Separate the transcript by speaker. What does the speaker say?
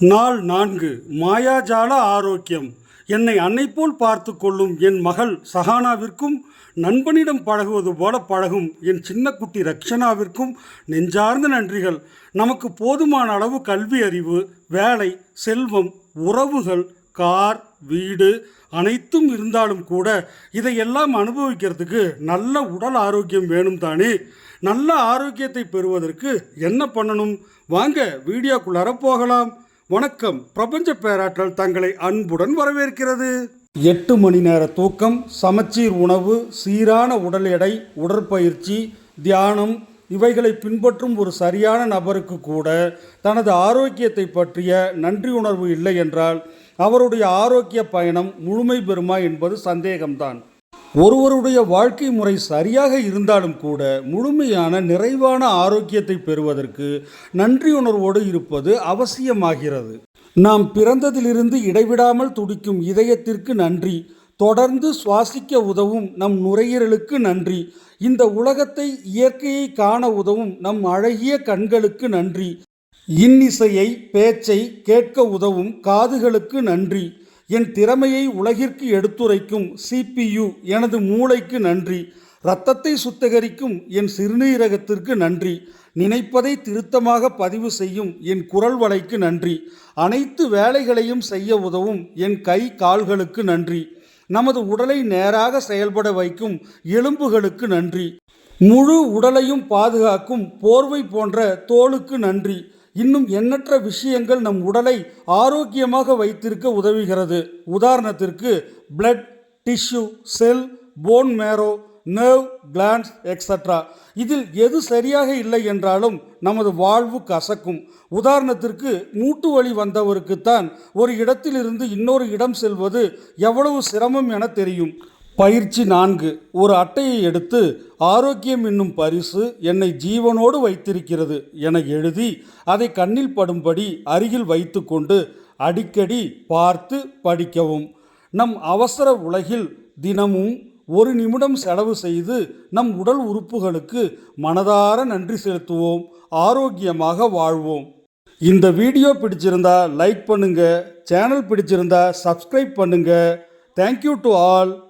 Speaker 1: நாள் நான்கு மாயாஜால ஆரோக்கியம். என்னை அன்னை போல் பார்த்து கொள்ளும் என் மகள் சஹானாவிற்கும் நண்பனிடம் பழகுவது போல பழகும் என் சின்ன குட்டி ரக்ஷனாவிற்கும் நெஞ்சார்ந்த நன்றிகள். நமக்கு போதுமான அளவு கல்வி அறிவு வேலை செல்வம் உறவுகள் கார் வீடு அனைத்தும் இருந்தாலும் கூட இதையெல்லாம் அனுபவிக்கிறதுக்கு நல்ல உடல் ஆரோக்கியம் வேணும் தானே? நல்ல ஆரோக்கியத்தை பெறுவதற்கு என்ன பண்ணணும்? வாங்க வீடியோக்குள்ளார போகலாம். வணக்கம். பிரபஞ்ச பேராற்றல் தங்களை அன்புடன் வரவேற்கிறது. எட்டு மணி நேர தூக்கம் சமச்சீர் உணவு சீரான உடல் எடை உடற்பயிற்சி தியானம் இவைகளை பின்பற்றும் ஒரு சரியான நபருக்கு கூட தனது ஆரோக்கியத்தை பற்றிய நன்றி உணர்வு இல்லை என்றால் அவருடைய ஆரோக்கிய பயணம் முழுமை பெறுமா என்பது சந்தேகம்தான். ஒருவருடைய வாழ்க்கை முறை சரியாக இருந்தாலும் கூட முழுமையான நிறைவான ஆரோக்கியத்தை பெறுவதற்கு நன்றி உணர்வோடு இருப்பது அவசியமாகிறது. நாம் பிறந்ததிலிருந்து இடைவிடாமல் துடிக்கும் இதயத்திற்கு நன்றி. தொடர்ந்து சுவாசிக்க உதவும் நம் நுரையீரலுக்கு நன்றி. இந்த உலகத்தை இயற்கையை காண உதவும் நம் அழகிய கண்களுக்கு நன்றி. இன்னிசையை பேச்சை கேட்க உதவும் காதுகளுக்கு நன்றி. என் திறமையை உலகிற்கு எடுத்துரைக்கும் சிபியு எனது மூளைக்கு நன்றி. இரத்தத்தை சுத்திகரிக்கும் என் சிறுநீரகத்திற்கு நன்றி. நினைப்பதை திருத்தமாக பதிவு செய்யும் என் குரல் வலைக்கு நன்றி. அனைத்து வேலைகளையும் செய்ய உதவும் என் கை கால்களுக்கு நன்றி. நமது உடலை நேராக செயல்பட வைக்கும் எலும்புகளுக்கு நன்றி. முழு உடலையும் பாதுகாக்கும் போர்வை போன்ற தோலுக்கு நன்றி. இன்னும் எண்ணற்ற விஷயங்கள் நம் உடலை ஆரோக்கியமாக வைத்திருக்க உதவுகிறது. உதாரணத்திற்கு blood tissue cell bone marrow nerve glands extra இதில் எது சரியாக இல்லை என்றாலும் நமது வாழ்வு கசக்கும். உதாரணத்திற்கு மூட்டு வலி வந்தவருக்குத்தான் ஒரு இடத்திலிருந்து இன்னொரு இடம் செல்வது எவ்வளவு சிரமம் என தெரியும். பயிற்சி நான்கு. ஒரு அட்டையை எடுத்து ஆரோக்கியம் என்னும் பரிசு என்னை ஜீவனோடு வைத்திருக்கிறது என எழுதி அதை கண்ணில் படும்படி அருகில் வைத்துக்கொண்டு அடிக்கடி பார்த்து படிக்கவும். நம் அவசர உலகில் தினமும் ஒரு நிமிடம் செலவு செய்து நம் உடல் உறுப்புகளுக்கு மனதார நன்றி செலுத்துவோம். ஆரோக்கியமாக வாழ்வோம். இந்த வீடியோ பிடிச்சிருந்தா லைக் பண்ணுங்கள் சேனல் பிடிச்சிருந்தா சப்ஸ்கிரைப் பண்ணுங்கள் தேங்க்யூ டு ஆல்